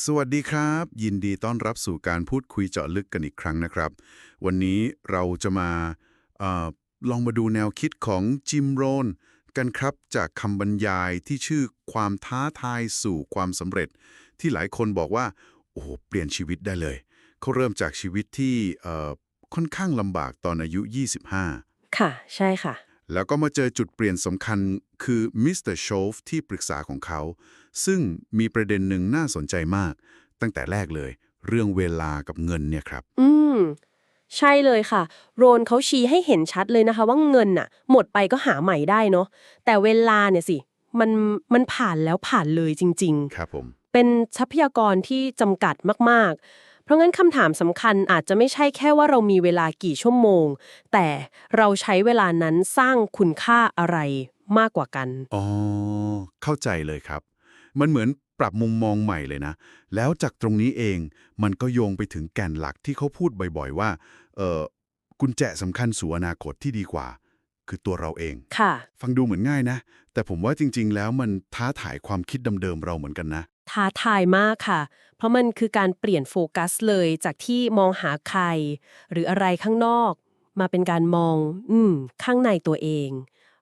สวัสดีครับ ยินดีต้อนรับสู่การพูดคุยเจาะลึกกันอีกครั้งนะครับ วันนี้เราจะมาออลองมาดูแนวคิดของจิมโรนกันครับจากคำบรรยายที่ชื่อความท้าทายสู่ความสำเร็จ ที่หลายคนบอกว่า โอ้โหเปลี่ยนชีวิตได้เลย เขาเริ่มจากชีวิตที่ค่อนข้างลำบากตอนอายุ 25 ค่ะ ใช่ค่ะ แล้วก็มาเจอจุดเปลี่ยนสำคัญคือมิสเตอร์โชฟที่ปรึกษาของเขา ซึ่งมีประเด็นหนึ่งน่าสนใจมาก ตั้งแต่แรกเลย เรื่องเวลากับเงินเนี่ยครับ อืม ใช่เลยค่ะ โรนเขาชี้ให้เห็นชัดเลยนะคะ ว่าเงินน่ะ หมดไปก็หาใหม่ได้เนาะแต่เวลาเนี่ยสิ มันมันผ่านแล้วผ่านเลยจริงครับผมๆเป็นทรัพยากรที่จำกัดมาก ๆ เพราะงั้นคำถามสำคัญอาจจะไม่ใช่แค่ว่าเรามีเวลากี่ชั่วโมง แต่เราใช้เวลานั้นสร้างคุณค่าอะไรมากกว่ากัน อ๋อ เข้าใจเลยครับ มันเหมือนปรับมุมมองใหม่เลยนะ แล้วจากตรงนี้เองมันก็โยงไปถึงแก่นหลักที่เขาพูดบ่อยๆ ว่า เออกุญแจสำคัญสู่อนาคตที่ดีกว่า คือตัวเราเอง ค่ะ ฟังดูเหมือนง่ายนะ แต่ผมว่าจริง ๆ แล้วมันท้าทายความคิดเดิมๆเราเหมือนกันนะ ท้าทายมากค่ะ เพราะมันคือการเปลี่ยนโฟกัสเลยจากที่มองหาใคร หรืออะไรข้างนอก มาเป็นการมอง อืม ข้างในตัวเอง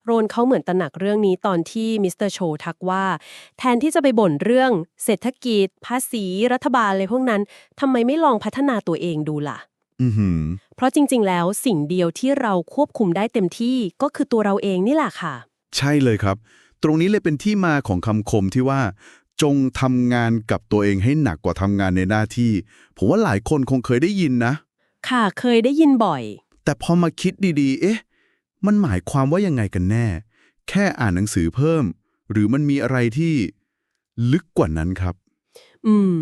โรนเขาเหมือนตระหนักเรื่องนี้ตอนที่มิสเตอร์โชทักว่า แทนที่จะไปบ่นเรื่องเศรษฐกิจ ภาษีรัฐบาลอะไรพวกนั้นทำไมไม่ลองพัฒนาตัวเองดูล่ะอือหือเพราะจริง ๆ แล้วสิ่งเดียวที่เราควบคุมได้เต็มที่ก็คือตัวเราเองนี่แหละค่ะ ใช่เลยครับ ตรงนี้เลยเป็นที่มาของคำคมที่ว่า จงทำงานกับตัวเองให้หนักกว่าทำงานในหน้าที่ ผมว่าหลายคนคงเคยได้ยินนะ ค่ะเคยได้ยินบ่อย แต่พอมาคิดดีๆ เอ๊ะ มันหมายความว่ายังไงกันแน่ แค่อ่านหนังสือเพิ่ม หรือมันมีอะไรที่ลึกกว่านั้นครับ อืม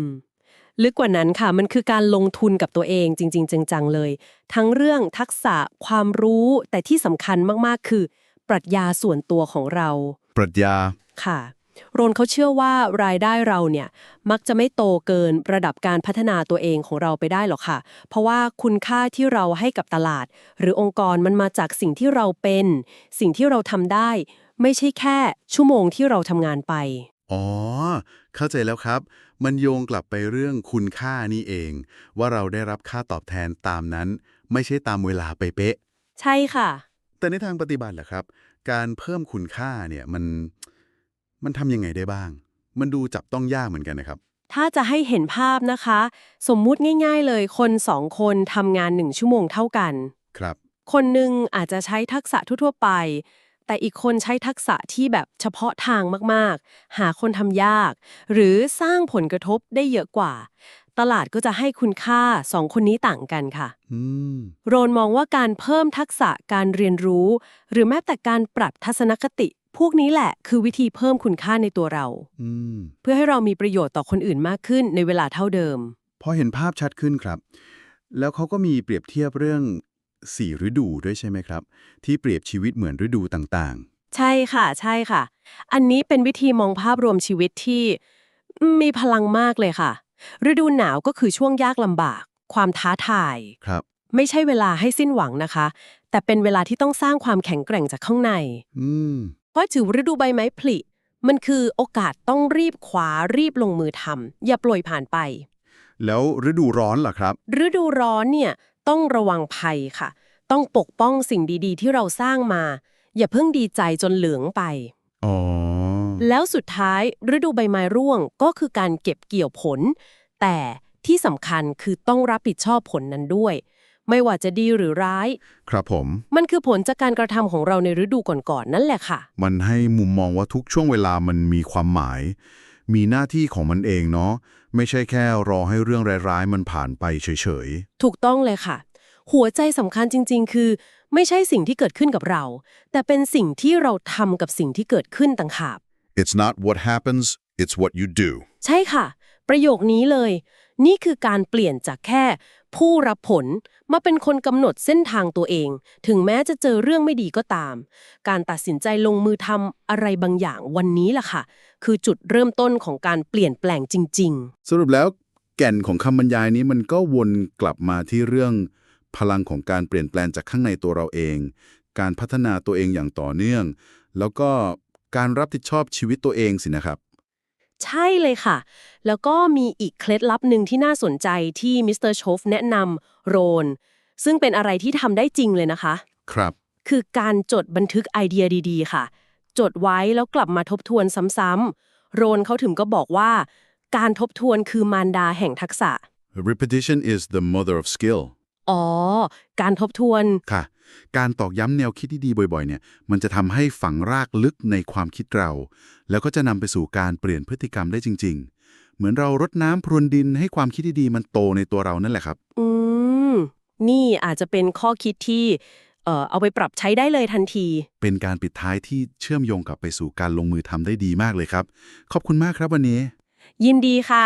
ลึกกว่านั้นค่ะ มันคือการลงทุนกับตัวเองจริง ๆ จังๆเลย ทั้งเรื่องทักษะความรู้แต่ที่สำคัญมากๆ คือ ปรัชญาส่วนตัวของเรา ปรัชญาค่ะ โรนเขาเชื่อว่ารายได้เราเนี่ยมักจะไม่โตเกินระดับการพัฒนาตัวเองของเราไปได้หรอกค่ะ เพราะว่าคุณค่าที่เราให้กับตลาด หรือองค์กรมันมาจากสิ่งที่เราเป็น สิ่งที่เราทำได้ ไม่ใช่แค่ชั่วโมงที่เราทำงานไป อ๋อ เข้าใจแล้วครับ มันโยงกลับไปเรื่องคุณค่านี่เอง ว่าเราได้รับค่าตอบแทนตามนั้น ไม่ใช่ตามเวลาไปเป๊ะ ใช่ค่ะ แต่ในทางปฏิบัติล่ะครับ การเพิ่มคุณค่าเนี่ยมัน มันทำยังไงได้บ้าง มันดูจับต้องยากเหมือนกันนะครับ ถ้าจะให้เห็นภาพนะคะ สมมุติง่าย ๆ เลยคนสองคนทำงานหนึ่งชั่วโมงเท่ากัน ครับ คนหนึ่งอาจจะใช้ทักษะทั่วๆไป แต่อีกคนใช้ทักษะที่แบบเฉพาะทางมากๆ หาคนทำยาก หรือสร้างผลกระทบได้เยอะกว่า ตลาดก็จะให้คุณค่าสองคนนี้ต่างกันค่ะ อืม โรนมองว่าการเพิ่มทักษะการเรียนรู้ หรือแม้แต่การปรับทัศนคติ พวกนี้แหละคือวิธีเพิ่มคุณค่าในตัวเรา อืม เพื่อให้เรามีประโยชน์ต่อคนอื่นมากขึ้นในเวลาเท่าเดิม พอเห็นภาพชัดขึ้นครับ แล้วเขาก็มีเปรียบเทียบเรื่องสี่ฤดูด้วยใช่ไหมครับ ที่เปรียบชีวิตเหมือนฤดูต่างใช่ค่ะ ใช่ค่ะ อันนี้เป็นวิธีมองภาพรวมชีวิตที่มีพลังมากเลยค่ะ ฤดูหนาวก็คือช่วงยากลำบาก ความท้าทาย ๆ ครับ ไม่ใช่เวลาให้สิ้นหวังนะคะ แต่เป็นเวลาที่ต้องสร้างความแข็งแกร่งจากข้างใน อืมเพ ราะถือฤดูใบไม้ผลิ มันคือโอกาสต้องรีบคว้ารีบลงมือทำอย่าปล่อยผ่านไป แล้วฤดูร้อนล่ะครับ ฤดูร้อนเนี่ยต้องระวังภัยค่ะ ต้องปกป้องสิ่งดีๆ ที่เราสร้างมา อย่าเพิ่งดีใจจนเหลืองไป อ๋อ แล้วสุดท้ายฤดูใบไม้ร่วงก็คือการเก็บเกี่ยวผล แต่ที่สำคัญคือต้องรับผิดชอบผลนั้นด้วย ไม่ว่าจะดีหรือร้าย ครับผม มันคือผลจากการกระทำของเราในฤดูก่อนๆนั่นแหละค่ะ มันให้มุมมองว่าทุกช่วงเวลามันมีความหมาย มีหน้าที่ของมันเองเนาะไม่ใช่แค่รอให้เรื่องร้ายๆมันผ่านไปเฉยถูกต้องเลยค่ะ หัวใจสำคัญจริง ๆ คือ ไม่ใช่สิ่งที่เกิดขึ้นกับเรา แต่เป็นสิ่งที่เราทำกับสิ่งที่เกิดขึ้นต่างหาก It's not what happens, it's what you do. ใช่ค่ะ ประโยคนี้เลย นี่คือการเปลี่ยนจากแค่ ผู้รับผลมาเป็นคนกำหนดเส้นทางตัวเอง ถึงแม้จะเจอเรื่องไม่ดีก็ตาม การตัดสินใจลงมือทำอะไรบางอย่างวันนี้ล่ะค่ะ คือจุดเริ่มต้นของการเปลี่ยนแปลงจริง ๆ สรุปแล้วแก่นของคำบรรยายนี้มันก็วนกลับมาที่เรื่อง พลังของการเปลี่ยนแปลงจากข้างในตัวเราเอง การพัฒนาตัวเองอย่างต่อเนื่อง แล้วก็การรับผิดชอบชีวิตตัวเองสินะครับ ใช่เลยค่ะ แล้วก็มีอีกเคล็ดลับหนึ่งที่น่าสนใจที่มิสเตอร์โชฟแนะนำโรน ซึ่งเป็นอะไรที่ทำได้จริงเลยนะคะ ครับ คือการจดบันทึกไอเดียดีๆ ค่ะ จดไว้แล้วกลับมาทบทวนซ้ำๆโรนเขาถึงก็บอกว่า การทบทวนคือมารดาแห่งทักษะ Repetition is the mother of skill. อ๋อ การทบทวน ค่ะ การตอกย้ำแนวคิดที่ดีบ่อยๆ เนี่ย มันจะทำให้ฝังรากลึกในความคิดเรา แล้วก็จะนำไปสู่การเปลี่ยนพฤติกรรมได้จริง ๆ เหมือนเรารดน้ำพรวนดินให้ความคิดที่ดีมันโตในตัวเรานั่นแหละครับ อืม นี่อาจจะเป็นข้อคิดที่เอ่อเอาไปปรับใช้ได้เลยทันที เป็นการปิดท้ายที่เชื่อมโยงกลับไปสู่การลงมือทำได้ดีมากเลยครับ ขอบคุณมากครับวันนี้ ยินดีค่ะ